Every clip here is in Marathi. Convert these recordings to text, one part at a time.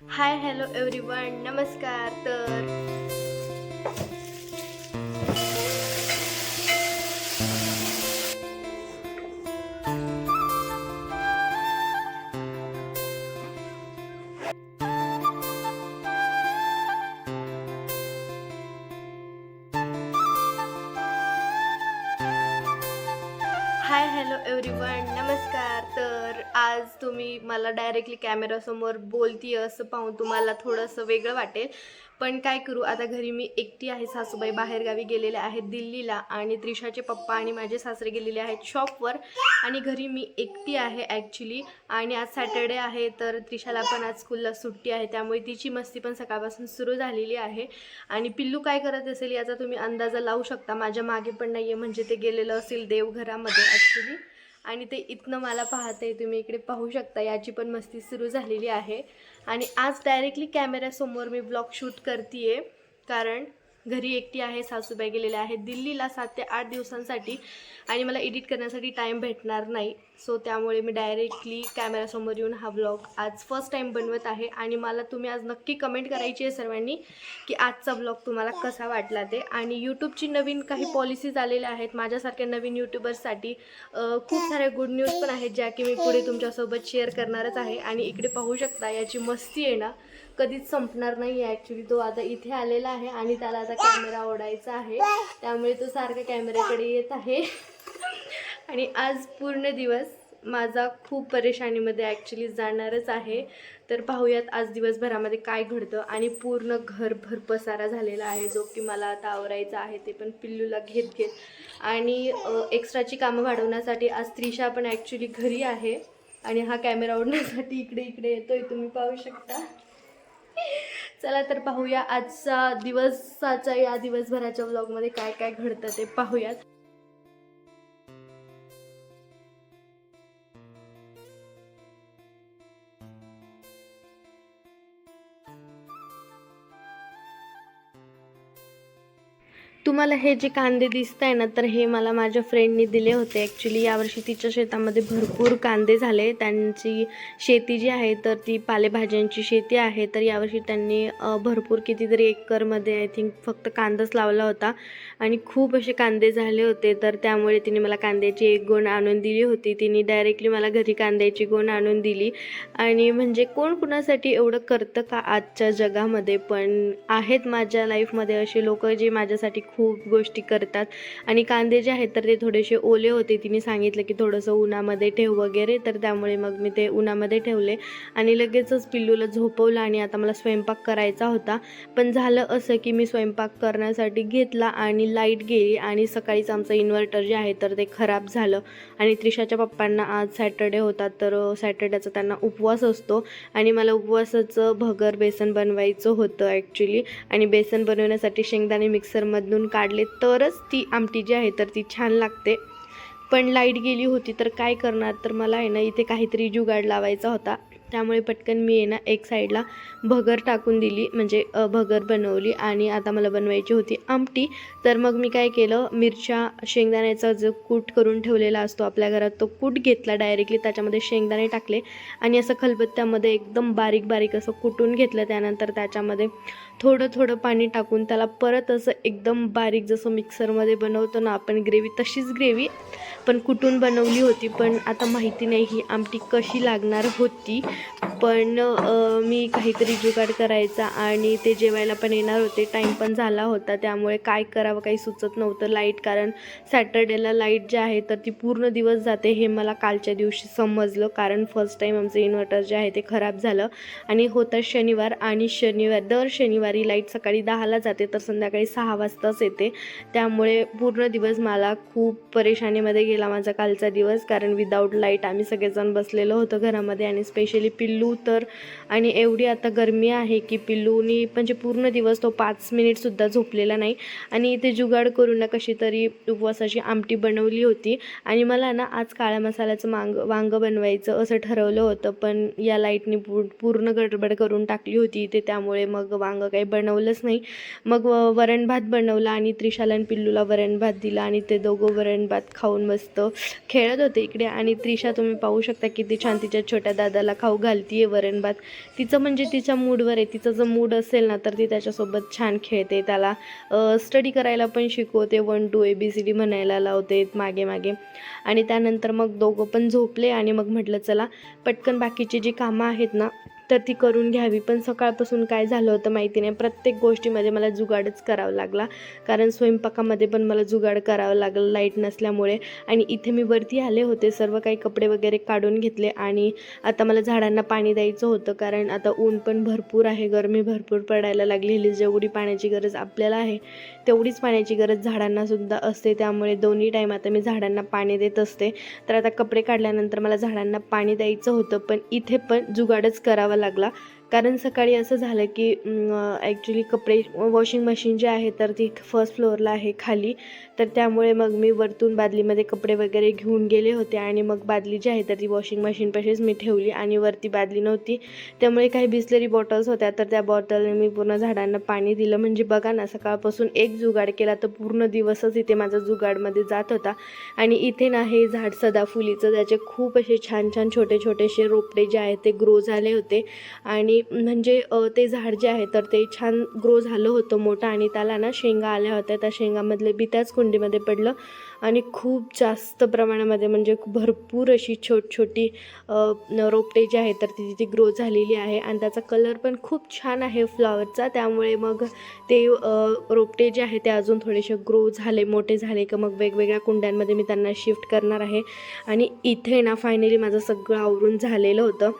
हाय हॅलो एव्हरीवन नमस्कार तर हाय हॅलो एव्हरीवन नमस्कार. तर आज तुम्ही मला डायरेक्टली कॅमेरासमोर बोलती असं पाहून तुम्हाला थोडंसं वेगळं वाटेल. पण काय करू? आता घरी मी एकटी आहे सासूबाई बाहेरगावी गेलेल्या आहेत दिल्लीला आणि त्रिशाचे पप्पा आणि माझे सासरे गेलेले आहेत शॉपवर आणि घरी मी एकटी आहे ॲक्च्युली आणि आज सॅटर्डे आहे तर त्रिशाला पण आज स्कूलला सुट्टी आहे त्यामुळे तिची मस्ती पण सकाळपासून सुरू झालेली आहे. आणि पिल्लू काय करत असेल याचा तुम्ही अंदाजा लावू शकता. माझ्या मागे पण नाही आहे म्हणजे ते गेलेलं असेल देवघरामध्ये ॲक्च्युली आणि ते इथनं मला पाहते तुम्ही इकडे पाहू शकता याची पण मस्ती सुरू झालेली आहे. आणि आज डायरेक्टली कॅमेऱ्यासमोर मी ब्लॉग शूट करते आहे कारण घरी एकटी आहे सासूबाई गेलेल्या आहेत. दिल्लीला सात ते आठ दिवसांसाठी आणि मला एडिट करण्यासाठी टाईम भेटणार नाही. सो त्यामुळे मी डायरेक्टली कॅमेरासमोर येऊन हा ब्लॉग आज फर्स्ट टाईम बनवत आहे. आणि मला तुम्ही आज नक्की कमेंट करायची आहे सर्वांनी की आजचा ब्लॉग तुम्हाला कसा वाटला ते. आणि यूट्यूबची नवीन काही पॉलिसीज आलेल्या आहेत. माझ्यासारख्या नवीन यूट्यूबर्ससाठी खूप साऱ्या गुड न्यूज पण आहेत ज्या की मी पुढे तुमच्यासोबत शेअर करणारच आहे. आणि इकडे पाहू शकता याची मस्ती आहे ना. कधीच संपणार नाही आहे ॲक्च्युली तो आता इथे आलेला आहे आणि त्याला आता कॅमेरा ओढायचा आहे. त्यामुळे तो सारखा कॅमेऱ्याकडे येत आहे. आणि आज पूर्ण दिवस माझा खूप परेशानीमध्ये ॲक्च्युली जाणारच आहे. तर पाहूयात आज दिवसभरामध्ये काय घडतं आणि पूर्ण घरभर पसारा झालेला आहे. जो की मला आता आवरायचा आहे ते पण पिल्लूला घेत घेत. आणि एक्स्ट्राची कामं वाढवण्यासाठी आज त्रिशा पण ॲक्च्युली घरी आहे. आणि हा कॅमेरा ओढण्यासाठी इकडे इकडे येतोय. तुम्ही पाहू शकता. चला तर पाहूया आजचा दिवसाच्या या दिवसभराच्या ब्लॉगमध्ये काय काय घडतं ते पाहूयात. तुम्हाला हे जे कांदे दिसत आहे ना तर हे मला माझ्या फ्रेंडनी दिले होते. ॲक्च्युली यावर्षी तिच्या शेतामध्ये भरपूर कांदे झाले. त्यांची शेती जी आहे तर ती पालेभाज्यांची शेती आहे. तर यावर्षी त्यांनी भरपूर कितीतरी एकरमध्ये आय थिंक फक्त कांदाच लावला होता. आणि खूप असे कांदे झाले होते तर त्यामुळे तिने मला कांद्याची एक गोण आणून दिली होती. तिने डायरेक्टली मला घरी कांद्याची गोण आणून दिली. आणि म्हणजे कोण कुणासाठी एवढं करतं का आजच्या जगामध्ये? पण आहेत माझ्या लाईफमध्ये असे लोक जे माझ्यासाठी खूप गोष्टी करतात. आणि कांदे जे आहेत तर ते थोडेसे ओले होते. तिने सांगितलं की थोडंसं उन्हामध्ये ठेव वगैरे तर त्यामुळे मग मी ते उन्हामध्ये ठेवले. आणि लगेचच पिल्लूला झोपवलं आणि आता मला स्वयंपाक करायचा होता. पण झालं असं की मी स्वयंपाक करण्यासाठी घेतला आणि लाइट गेली आणि सकाळीच आमचं इन्व्हर्टर जे आहे तर ते खराब झालं. आणि त्रिशाच्या पप्पांना आज सॅटर्डे होता तर सॅटर्डेचा त्यांना उपवास असतो. आणि मला उपवासाचं भगर बेसन बनवायचं होतं ॲक्च्युली आणि बेसन बनवण्यासाठी शेंगदाणे मिक्सरमधून काढले तरच ती आमटी जी आहे तर ती छान लागते. पण लाइट गेली होती तर काय करणार? तर मला आहे ना इथे काहीतरी जुगाड लावायचा होता. त्यामुळे पटकन मी आहे ना एक साईडला भगर टाकून दिली म्हणजे भगर बनवली आणि आता मला बनवायची होती आमटी. तर मग मी काय केलं मिरच्या शेंगदाण्याचा जो कूट करून ठेवलेला असतो आपल्या घरात तो कूट घेतला डायरेक्टली. त्याच्यामध्ये शेंगदाणे टाकले आणि असं खलबत्त्यामध्ये एकदम बारीक बारीक असं कुटून घेतलं त्यानंतर त्याच्यामध्ये. थोडं थोडं पाणी टाकून त्याला परत असं एकदम बारीक जसं मिक्सरमध्ये बनवतो ना आपण ग्रेव्ही तशीच ग्रेव्ही पण कुठून बनवली होती पण आता माहिती नाही ही आमटी कशी लागणार होती. पण मी काहीतरी जुगाड करायचा आणि ते जेवायला पण येणार होते. टाईम पण झाला होता त्यामुळे काय करावं काही सुचत नव्हतं लाइट कारण सॅटर्डेला लाइट जे आहे तर ती पूर्ण दिवस जाते हे मला कालच्या दिवशी समजलं कारण फर्स्ट टाईम आमचं इन्व्हर्टर जे आहे ते खराब झालं. आणि होतं शनिवार आणि शनिवार दर शनिवार लाइट सकाळी दहाला जाते तर संध्याकाळी सहा वाजताच येते. त्यामुळे पूर्ण दिवस मला खूप परेशानीमध्ये गेला माझा कालचा दिवस. कारण विदाऊट लाइट आम्ही सगळेजण बसलेलो होतो घरामध्ये आणि स्पेशली पिल्लू तर आणि एवढी आता गरमी आहे की पिल्लूनी म्हणजे पूर्ण दिवस तो पाच मिनिटसुद्धा झोपलेला नाही. आणि इथे जुगाड करून ना कशी तरी उपवासाची आमटी बनवली होती. आणि मला ना आज काळ्या मसाल्याचं मांग वांगं बनवायचं असं ठरवलं होतं पण या लाईटनी पूर्ण गडबड करून टाकली होती इथे. त्यामुळे मग वांगं काही बनवलंच नाही. मग वरण भात बनवला आणि त्रिशाला आणि पिल्लूला वरण भात दिला आणि ते दोघं वरण भात खाऊन मस्त खेळत होते इकडे. आणि त्रिशा तुम्ही पाहू शकता किती छान तिच्या छोट्या दादाला खाऊ घालती आहे वरण भात. तिचं म्हणजे तिच्या मूडवर आहे. तिचा जर मूड असेल ना तर ती त्याच्यासोबत छान खेळते. त्याला स्टडी करायला पण शिकवते. One two A B C D म्हणायला लावते मागे मागे. आणि त्यानंतर मग दोघं पण झोपले आणि मग म्हटलं चला पटकन बाकीची जी कामं आहेत ना तर ती करून घ्यावी. पण सकाळपासून काय झालं होतं माहिती नाही. प्रत्येक गोष्टीमध्ये मला जुगाडच करावा लागला. कारण स्वयंपाकामध्ये पण मला जुगाड करावं लागलं लाइट नसल्यामुळे. आणि इथे मी वरती आले होते. सर्व काही कपडे वगैरे काढून घेतले. आणि आता मला झाडांना पाणी द्यायचं होतं. कारण आता ऊन पण भरपूर आहे. गरमी भरपूर पडायला लागलेली जेवढी पाण्याची गरज आपल्याला आहे तेवढीच पाण्याची गरज झाडांना सुद्धा असते. त्यामुळे दोन्ही टाईम आता मी झाडांना पाणी देत असते. तर आता कपडे काढल्यानंतर मला झाडांना पाणी द्यायचं होतं. पण इथे पण जुगाडच करावा लागला. कारण सकाळी असं झालं की ॲक्च्युली कपडे वॉशिंग मशीन जे आहे तर ती फर्स्ट फ्लोअरला आहे खाली. तर त्यामुळे मग मी वरतून बादलीमध्ये कपडे वगैरे घेऊन गेले होते आणि मग बादली जी आहे तर ती वॉशिंग मशीनपाशीच मी ठेवली आणि वरती बादली नव्हती. त्यामुळे काही बिसलेरी बॉटल्स होत्या तर त्या बॉटलने मी पूर्ण झाडांना पाणी दिलं. म्हणजे बघा ना सकाळपासून एक जुगाड केला तर पूर्ण दिवसच इथे माझा जुगाडमध्ये जात होता. आणि इथे ना हे झाड सदाफुलीचं त्याचे खूप असे छान छान छोटे छोटेसे रोपटे जे आहेत ते ग्रो झाले होते. आणि म्हणजे ते झाड जे आहे तर ते छान ग्रो झालं होतं मोठं आणि त्याला ना शेंगा आल्या होत्या. त्या शेंगामधले बी त्याच कुंडीमध्ये पडलं आणि खूप जास्त प्रमाणामध्ये म्हणजे भरपूर अशी छोट छोटी रोपटे जे आहेत तर ती तिथे ग्रो झालेली आहे आणि त्याचा कलर पण खूप छान आहे फ्लॉवरचा त्यामुळे मग ते रोपटे जे आहे ते अजून थोडेसे ग्रो झाले मोठे झाले का मग वेगवेगळ्या कुंड्यांमध्ये मी त्यांना शिफ्ट करणार आहे. आणि इथे ना फायनली माझं सगळं आवरून झालेलं होतं.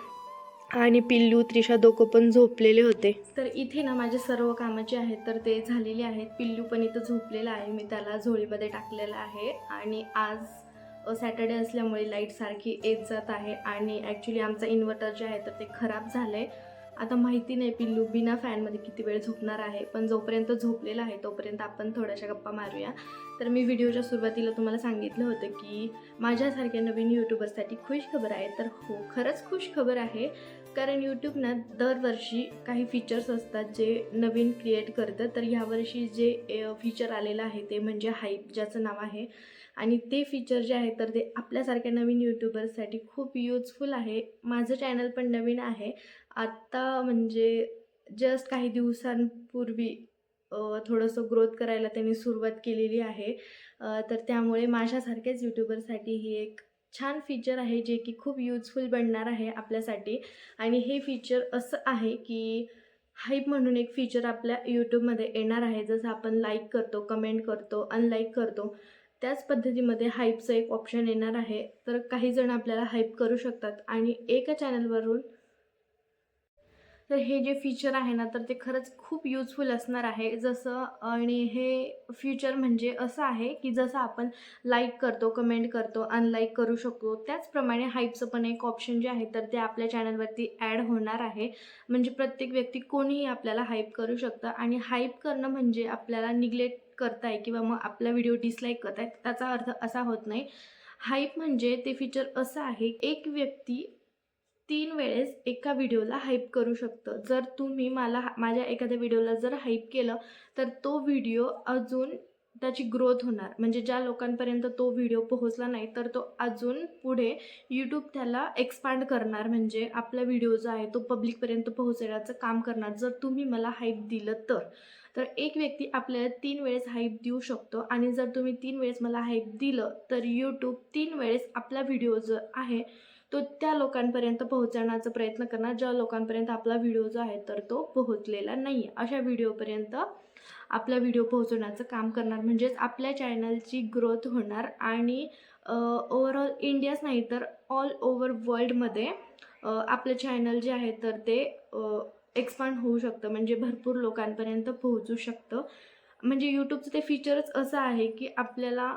आणि पिल्लू त्रिशा दोघं पण झोपलेले होते. तर इथे ना माझे सर्व कामं जे आहेत तर ते झालेले आहेत. पिल्लू पण इथं झोपलेला आहे. मी त्याला झोळीमध्ये टाकलेलं आहे. आणि आज सॅटर्डे असल्यामुळे लाइट सारखी येत जात आहे. आणि ॲक्च्युली आमचा इन्व्हर्टर जे आहे तर ते खराब झालं आहे आता माहिती नाही पिल्लू बिना फॅनमध्ये किती वेळ झोपणार आहे? पण जोपर्यंत झोपलेला आहे तोपर्यंत आपण थोड्याशा गप्पा मारूया. तर मी व्हिडिओच्या सुरुवातीला तुम्हाला सांगितलं होतं की माझ्यासारख्या नवीन यूट्यूबर्ससाठी खुश खबर आहे. तर हो खरंच खुश खबर आहे. कारण यूट्यूबना दरवर्षी काही फीचर्स असतात जे नवीन क्रिएट करतं. तर ह्यावर्षी जे फीचर आलेलं आहे ते म्हणजे हाईप ज्याचं नाव आहे. आणि ते फीचर जे आहे तर ते आपल्यासारख्या नवीन यूट्यूबर्ससाठी खूप युजफुल आहे. माझं चॅनल पण नवीन आहे. आत्ता म्हणजे जस्ट काही दिवसांपूर्वी थोडंसं ग्रोथ करायला त्यांनी सुरुवात केलेली आहे. तर त्यामुळे माझ्यासारख्याच यूट्यूबरसाठी ही एक छान फीचर आहे जे की खूप यूजफुल बनणार आहे आपल्यासाठी. आणि हे फीचर असं आहे की हाईप म्हणून एक फीचर आपल्या यूट्यूबमध्ये येणार आहे. जसं आपण लाईक करतो कमेंट करतो अनलाईक करतो त्याच पद्धतीमध्ये हाईपचं एक ऑप्शन येणार आहे. तर काही जण आपल्याला हाईप करू शकतात. आणि एका चॅनलवरून तर हे जे फीचर आहे ना तर ते खरंच खूप युजफुल असणार आहे. जसं आणि हे फ्युचर म्हणजे असं आहे की जसं आपण लाईक करतो कमेंट करतो अनलाईक करू शकतो त्याचप्रमाणे हाईपचं पण एक ऑप्शन जे आहे तर ते आपल्या चॅनलवरती ॲड होणार आहे. म्हणजे प्रत्येक व्यक्ती कोणीही आपल्याला हाईप करू शकतं आणि हाईप करणं म्हणजे आपल्याला निग्लेक्ट करताय किंवा मग आपला व्हिडिओ डिसलाईक करताय त्याचा अर्थ असा होत नाही. हाईप म्हणजे ते फीचर असं आहे एक व्यक्ती तीन वेळेस एका व्हिडिओला हाईप करू शकतं. जर तुम्ही मला माझ्या एखाद्या व्हिडिओला जर हाईप केलं तर तो व्हिडिओ अजून त्याची ग्रोथ होणार. म्हणजे ज्या लोकांपर्यंत तो व्हिडिओ पोहोचला नाही तर तो अजून पुढे यूट्यूब त्याला एक्सपांड करणार. म्हणजे आपला व्हिडिओ जो आहे तो पब्लिकपर्यंत पोहोचवण्याचं काम करणार. जर तुम्ही मला हाईप दिलं तर. तर एक व्यक्ती आपल्याला तीन वेळेस हाईप देऊ शकतो. आणि जर तुम्ही तीन वेळेस मला हाईप दिलं तर यूट्यूब तीन वेळेस आपला व्हिडिओ जो आहे तो त्या लोकांपर्यंत पोहोचवण्याचा प्रयत्न करणार. ज्या लोकांपर्यंत आपला व्हिडिओ जो आहे तर तो पोहोचलेला नाही आहे अशा व्हिडिओपर्यंत आपला व्हिडिओ पोहोचवण्याचं काम करणार. म्हणजेच आपल्या चॅनलची ग्रोथ होणार आणि ओवरऑल इंडियाच नाही तर ऑल ओव्हर वर्ल्डमध्ये आपलं चॅनल जे आहे तर ते एक्सपांड होऊ शकतं. म्हणजे भरपूर लोकांपर्यंत पोहोचू शकतं. म्हणजे यूट्यूबचं ते फीचरच असं आहे की आपल्याला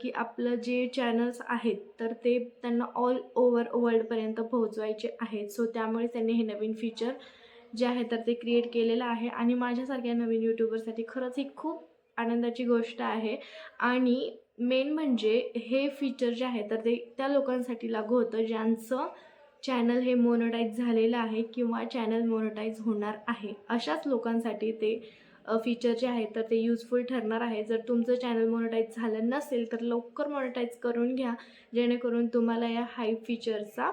की आपलं जे चॅनल्स आहेत तर ते त्यांना ऑल ओव्हर वर्ल्डपर्यंत पोहोचवायचे आहेत. सो त्यामुळे त्यांनी हे नवीन फीचर जे आहे तर ते क्रिएट केलेलं आहे. आणि माझ्यासारख्या नवीन यूट्यूबरसाठी खरंच ही खूप आनंदाची गोष्ट आहे. आणि मेन म्हणजे हे फीचर जे आहे तर ते त्या लोकांसाठी लागू होतं ज्यांचं चॅनल हे मोनोटाईज झालेलं आहे किंवा चॅनल मोनोटाईज होणार आहे. अशाच लोकांसाठी ते फीचर जे आहे तर ते युजफुल ठरणार आहे. जर तुमचं चॅनल मॉनिटाईज झालं नसेल तर लवकर मॉनिटाईज करून घ्या. जेणेकरून तुम्हाला या हाय फीचरचा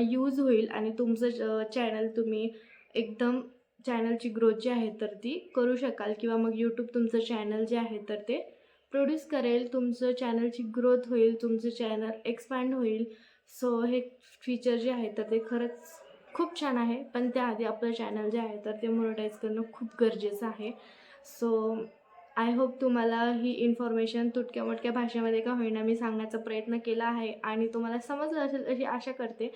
यूज होईल आणि तुमचं चॅनल तुम्ही एकदम चॅनलची ग्रोथ जी आहे तर ती करू शकाल. किंवा मग यूट्यूब तुमचं चॅनल जे आहे तर ते प्रोड्यूस करेल. तुमचं चॅनलची ग्रोथ होईल तुमचं चॅनल एक्सपॅन्ड होईल. सो हे फीचर जे आहे तर ते खरंच खूप छान आहे. पण त्याआधी आपलं चॅनल जे आहे तर ते मोनिटाईज करणं खूप गरजेचं आहे. सो आय होप तुम्हाला ही इन्फॉर्मेशन तुटक्या मोठक्या भाषेमध्ये का होईना मी सांगण्याचा प्रयत्न केला आहे आणि तुम्हाला समजलं असेल अशी आशा करते.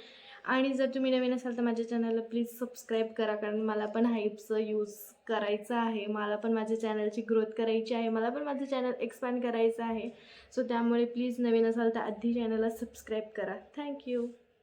आणि जर तुम्ही नवीन असाल तर माझ्या चॅनलला प्लीज सबस्क्राईब करा कारण मला पण हाईपचं यूज करायचं आहे. मला पण माझ्या चॅनलची ग्रोथ करायची आहे. मला पण माझं चॅनल एक्सपॅन्ड करायचं आहे. सो त्यामुळे प्लीज नवीन असाल तर आधी चॅनलला सबस्क्राईब करा. थँक्यू